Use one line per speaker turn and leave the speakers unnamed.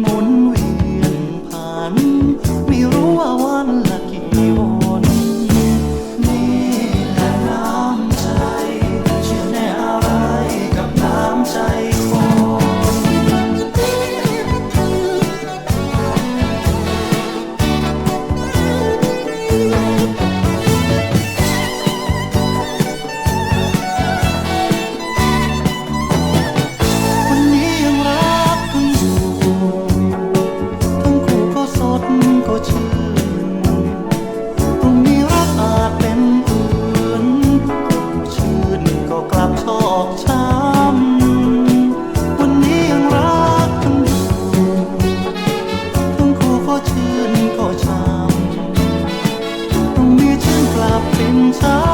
หมุนเวียนผ่าน ไม่รู้ว่า 참